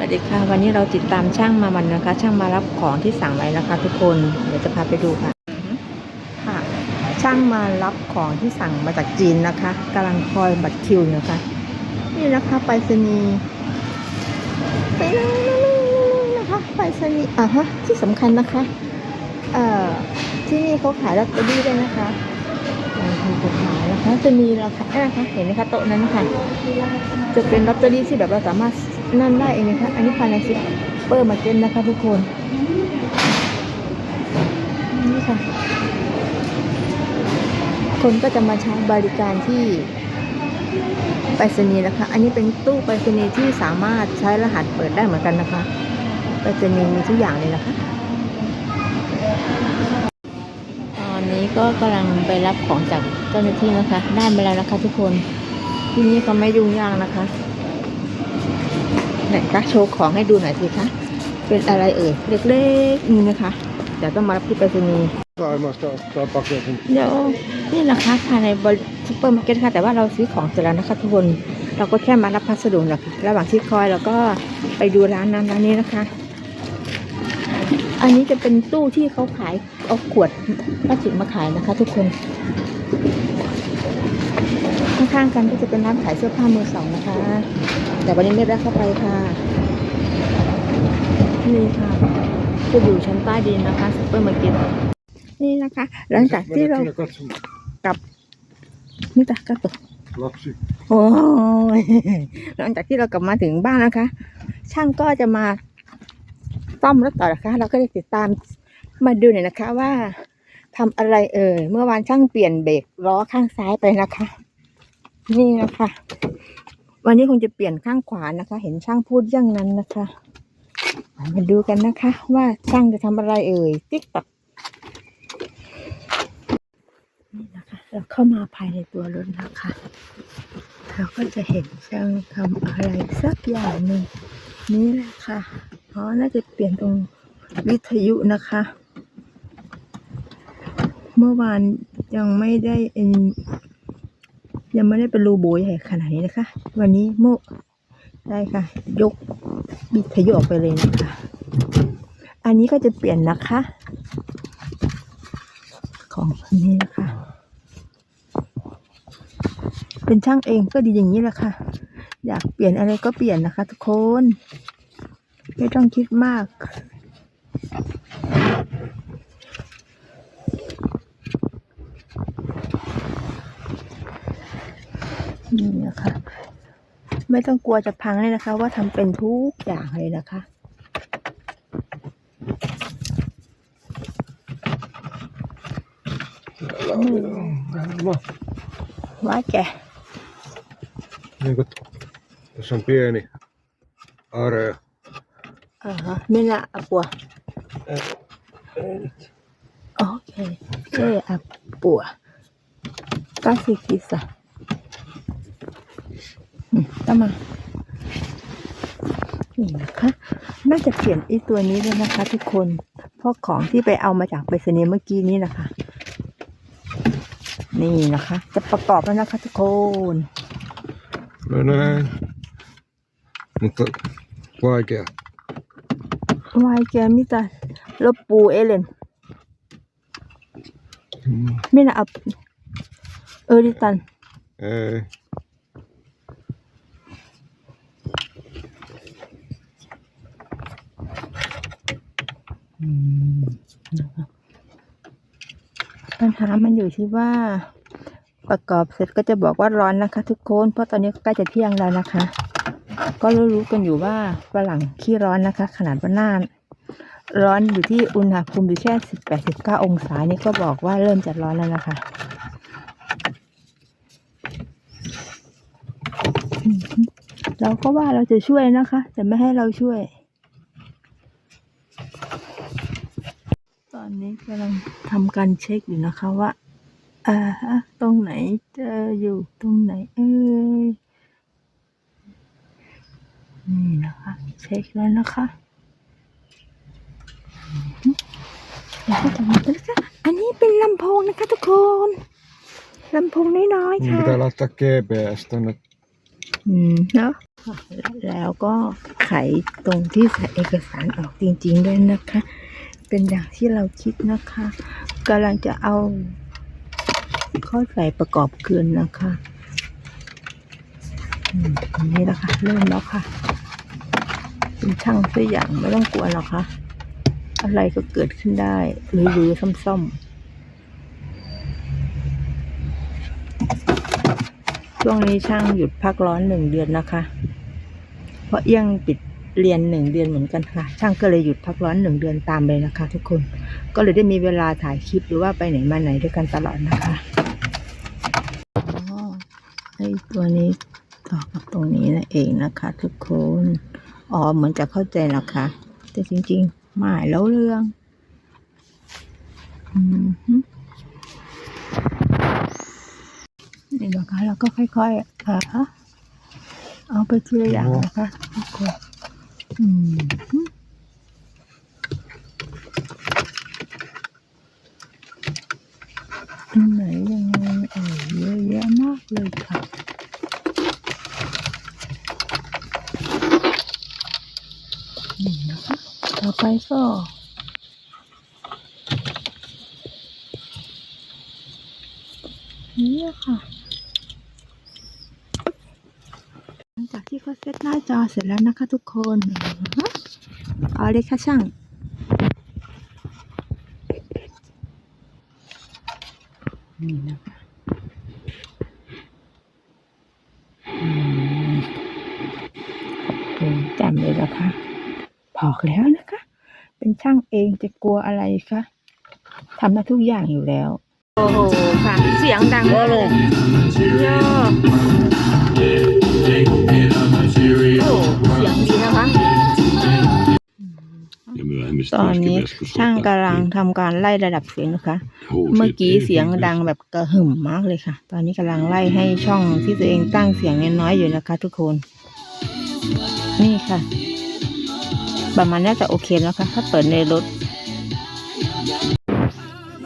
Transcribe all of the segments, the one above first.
วัสดีค่ะ วันนี้เราติดตามช่างมาวันนะคะ ช่างมารับของที่สั่งไว้นะคะ ทุกคนเดี๋ยวจะพาไปดูค่ะค่ะ ช่างมารับของที่สั่งมาจากจีนนะคะกำลังคอยบัตรคิวอยู่นะคะนี่นะคะไปรษณีย์ไปนั่งนะคะไปรษณีย์อะฮะที่สำคัญนะคะ เอ่อที่นี่เขาขายลอตเตอรี่ด้วยนะคะกฎหมายนะคะจะมีราคาเอ้ยนะคะเห็นไหมคะโต๊ะนั้นนะคะจะเป็นลอตเตอรี่ที่แบบเราสามารถ นั่นได้เองนะคะ อันนี้ภายในซิปเปอร์มาเก็ตนะคะทุกคน นี่ค่ะ คนก็จะมาใช้บริการที่ไปรษณีย์นะคะ อันนี้เป็นตู้ไปรษณีย์ที่สามารถใช้รหัสเปิดได้เหมือนกันนะคะ ไปรษณีย์มีทุกอย่างเลยนะคะ ตอนนี้ก็กำลังไปรับของจากเจ้าหน้าที่นะคะ ได้ไปแล้วนะคะทุกคน ที่นี่ก็ไม่ยุ่งยากนะคะ ไหนคะโชว์ของให้ดูหน่อยสิคะเป็นอะไรเอ่ยเล็กๆนี่นะคะเดี๋ยวต้องมารับที่ไปรษณีย์ Jag måste ta paketen. เดี๋ยวนี่นะคะภายในบริซุปเปอร์มาร์เก็ตค่ะ แต่ว่าเราซื้อของเสร็จแล้วนะคะทุกคนเราก็แค่มารับพัสดุนะคะระหว่างที่คอยเราก็ไปดูร้านนั้นร้านนี้นะคะ อันนี้จะเป็นตู้ที่เขาขายเอาขวดพลาสติกมาขายนะคะ ทุกคน ข้างๆกันก็จะเป็นร้านขายเสื้อผ้ามือสองนะคะ แต่วันนี้ไม่ได้เข้าไปค่ะนี่ค่ะจะอยู่ชั้นใต้ดินนะคะซุปเปอร์มาร์เก็ตนี่นะคะ หลังจากที่เรา Mennä katsomaan. นี่จ้ะก็ตก Lapsi. โอ้ยหลังจากที่เรากลับมาถึงบ้านนะคะ ช่างก็จะมาซ่อมรถต่อนะคะ เราก็ได้ติดตามมาดูหน่อยนะคะว่าทำอะไรเอ่ยเมื่อวานช่างเปลี่ยนเบรกล้อข้างซ้ายไปนะคะ นี่นะคะ วันนี้คงจะเปลี่ยนข้างขวานะคะ เห็นช่างพูดอย่างนั้นนะคะ มาดูกันนะคะ ว่าช่างจะทำอะไรเอ่ยติ๊กตักนี่นะคะ เราเข้ามาภายในตัวรถนะคะเราก็จะเห็นช่างทำอะไรสักอย่างหนึ่งนี่แหละค่ะอ๋อน่าจะเปลี่ยนตรงวิทยุนะคะ เมื่อวานยังไม่ได้เอ็น ยังไม่ได้เป็นรูโบยใหญ่ขนาดนี้นะคะ วันนี้โมได้ค่ะ ยกวิทยุออกไปเลยนะคะ อันนี้ก็จะเปลี่ยนนะคะ ของอันนี้นะคะ เป็นช่างเองก็ดีอย่างนี้แหละค่ะ อยากเปลี่ยนอะไรก็เปลี่ยนนะคะ ทุกคน ไม่ต้องคิดมาก นี่นะคะ ไม่ต้องกลัวจะพังเลยนะคะ ว่าทำเป็นทุกอย่างเลยนะคะ Täällä on varma. ว่าแก Niin kuin, tässä on pieni area. อ่าฮะไม่ล ตามมา นี่นะคะ น่าจะเปลี่ยนไอีตัวนี้ด้วยนะคะ ทุกคนเพราะของที่ไปเอามาจากไปรษณีย์เมื่อกี้นี้นะคะ นี่นะคะ จะประกอบแล้วนะคะทุกคน No näin. Mutta vaikea. วายแกมิตาลบปูเอเลน Mm. ไม่นะอับเออดิตัน ปัญหามันอยู่ที่ว่าประกอบเสร็จก็จะบอกว่าร้อนนะคะ ทุกคนเพราะตอนนี้ใกล้จะเที่ยงแล้วนะคะ ก็รู้ๆกันอยู่ว่าฝรั่งขี้ร้อนนะคะ ขนาดว่าหน้าร้อนอยู่ที่อุณหภูมิอยู่แค่สิบแปดสิบเก้าองศานี่ก็บอกว่าเริ่มจะร้อนแล้วนะคะเราก็ว่าเราจะช่วยนะคะ แต่ไม่ให้เราช่วย ตอ นนี้กำลังทำการเช็คอยู่นะคะว่าอ่าฮะตรงไหนเจออยู่ตรงไหนเอ้ยนี่นะคะเช็คแล้วนะคะแล้วก็จะมาแล้วนะคะอันนี้เป็นลำโพงนะคะทุกคนลำโพงน้อยๆ Niin ค่ะ pitää laittaa GPS tonne อืมเนาะแล้วก็ไขตรงที่ใส่เอกสารออกจริงๆด้วยนะคะ เป็นอย่างที่เราคิดนะคะกำลังจะเอาข้อใส่ประกอบคืนนะคะอันนี้แล้วค่ะ เริ่มแล้วค่ะ เป็นช่างตัวอย่างไม่ต้องกลัวหรอกค่ะ อะไรก็เกิดขึ้นได้หรือหรือซ่อมๆช่วงนี้ช่างหยุดพักร้อนหนึ่งเดือนนะคะ เพราะเอี้ยงปิด เรียนหนึ่งเดือนเหมือนกันค่ะ ช่างก็เลยหยุดพักร้อนหนึ่งเดือนตามเลยนะคะ ทุกคน ก็เลยได้มีเวลาถ่ายคลิปหรือว่าไปไหนมาไหนด้วยกันตลอดนะคะอ๋อไอตัวนี้ต่อกับตรงนี้นั่นเองนะคะ ทุกคน อ๋อเหมือนจะเข้าใจนะคะ แต่จริงๆไม่แล้วเรื่องอืมนี่นะคะเราก็ค่อยๆอ่าเอาไปทีละอย่างนะคะทุกคน อืมฮึอันไหนยังไงเออเยอะแยะมากเลยค่ะนี่นะคะ ต่อไปก็นี่ค่ะ หลังจา กที่เขาเซตหน้าจอเสร็จแล้วนะคะทุกคนฮะเอาเลยค่ะช่างนี่นะคะอืมขอบคุณจำเลยนะคะบอกแล้วนะคะ เป็นช่างเองจะกลัวอะไรคะทำได้ทุกอย่างอยู่แล้ว โอ้โหค่ะ เสียงดังมากเลยโย่โอ้เสียงดีนะคะ Ja myöhemmistä ตอนนี้ myöskin joskus ช่างกำลัง otettiin ทำการไล่ระดับเสียงนะคะ huusi, เมื่อกี้ että เสียงดังแบบกระหึ่มมากเลยค่ะ ตอนนี้กำลังไล่ให้ช่องที่ตัวเองตั้งเสียงน้อยๆอยู่นะคะ ทุกคน นี่ค่ะ ประมาณนี้จะโอเคแล้วค่ะถ้าเปิดในรถ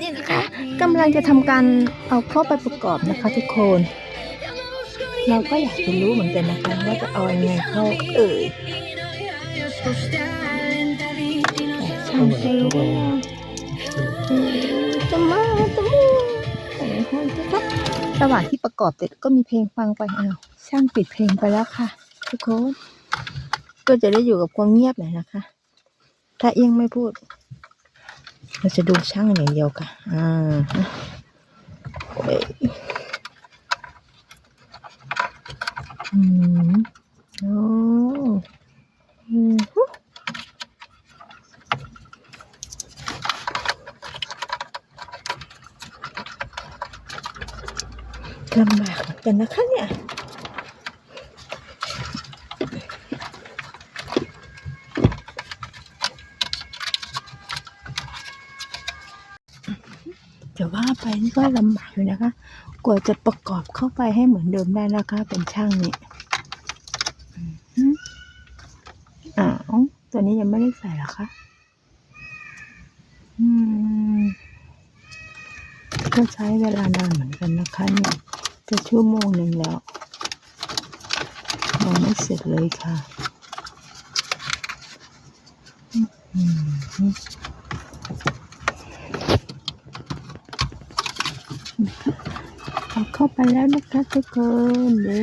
นี่นะคะกำลังจะทำการเอาเข้าไปประกอบนะคะ ทุกคน เราก็อยากจะรู้เหมือนกันนะคะว่าจะเอายังไงเข้าเอ่ยแต่ช่างเองจะมาจะมูโอ้โหครับระหว่างที่ประกอบเสร็จก็มีเพลงฟังไปอ้าวช่างปิดเพลงไปแล้วค่ะ ทุกคนก็จะได้อยู่กับความเงียบหน่อยนะคะ ถ้าเอียงไม่พูด เราจะดูช่างอย่างเดียวค่ะ อ่าฮะโอืมโอ้ลำบากกันนะคะเนี่ย จะว่าไปนี่ก็ลำบากอยู่นะคะ กว่าจะประกอบเข้าไปให้เหมือนเดิมได้นะคะ เป็นช่างนี่อ้าวตัวนี้ยังไม่ได้ใส่หรอคะอืมก็ใช้เวลานานเหมือนกันนะคะเนี่ยจะชั่วโมงหนึ่งแล้วยังไม่เสร็จเลยค่ะ อืม เข้าไปแล้วนะคะทุกคนเย้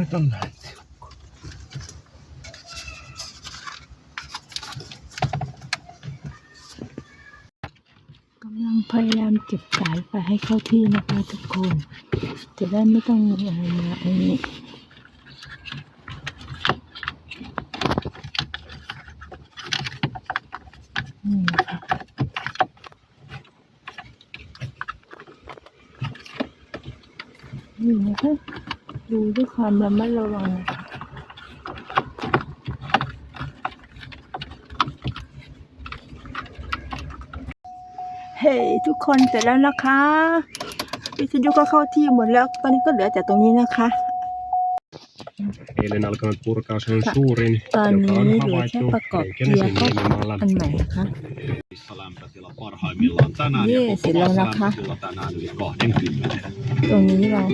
Nyt on näin. กำลังพยายามเก็บสายไปให้เข้าที่นะคะทุกคน จะได้ไม่ต้องอะไรมาอันนี้นะคะ นี่นะคะดูด้วยความระมัดระวังเฮ้ทุกคนเสร็จแล้วนะคะวิทยุก็เข้าที่หมดแล้ว ตอนนี้ก็เหลือแต่ตรงนี้นะคะ Eilen alkanut purkaa sen Ta- suurin, ตอน joka นี้ on เหลือแค่ havaittu ประกอบเกีย Reykjanesin ร์เข้า niemimaalla อันใหม่นะคะ lämpötila parhaimmillaan tänään ja Jee, koko sillä on maassa naka. lämpötila tänään yli 20. ตรงนี้เรา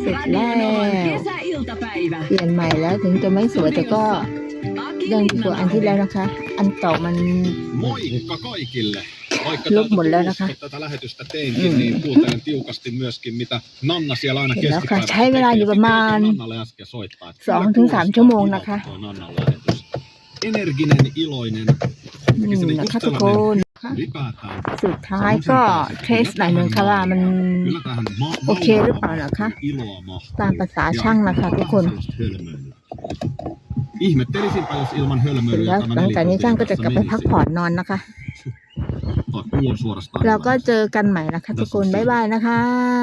เสร็จแล้ว Hienoinen kesäiltapäivä. เปลี่ยนใหม่แล้วถึงจะไม่สวยแต่ก็ Aki ยังกว่าอันที่แล้วนะคะ อันต่อมัน Moikka kaikille! Vaikka Lop täältä mulle Turusta นะคะ tätä lähetystä teinkin, Mm. niin kuuntelen tiukasti myöskin, mitä Nanna siellä aina เห็นแล้วค่ะ keskipäivällä ใช้เวลาอยู่ประมาณ Piti oikein Nannalle äsken soittaa, että สอง kyllä ถึงสาม kuulostaa ชั่วโมง kivalta นะคะ tuo Nannan lähetys. Energinen, iloinen, นี่นะคะทุกคน ylipäätään สุดท้ายก็ เทสหน่อยหนึ่งค่ะว่ามัน Kyllä tähän ma- โอเคหรือเปล่านะคะ iloa mahtuu. ตามภาษาช่างนะคะทุกคน Sellaista hölmöilyä. Ihmettelisinpä, jos ilman เสร็จ hölmöilyä แล้ว tämä หลังจากนี้ช่างก็จะกลับไป nelitunti พัก menisi. ผ่อนนอนนะคะ Tai kuulon suorastaan เราก็ hyvältä. เจอกันใหม่นะคะทุกคน บ๊ายบายนะคะ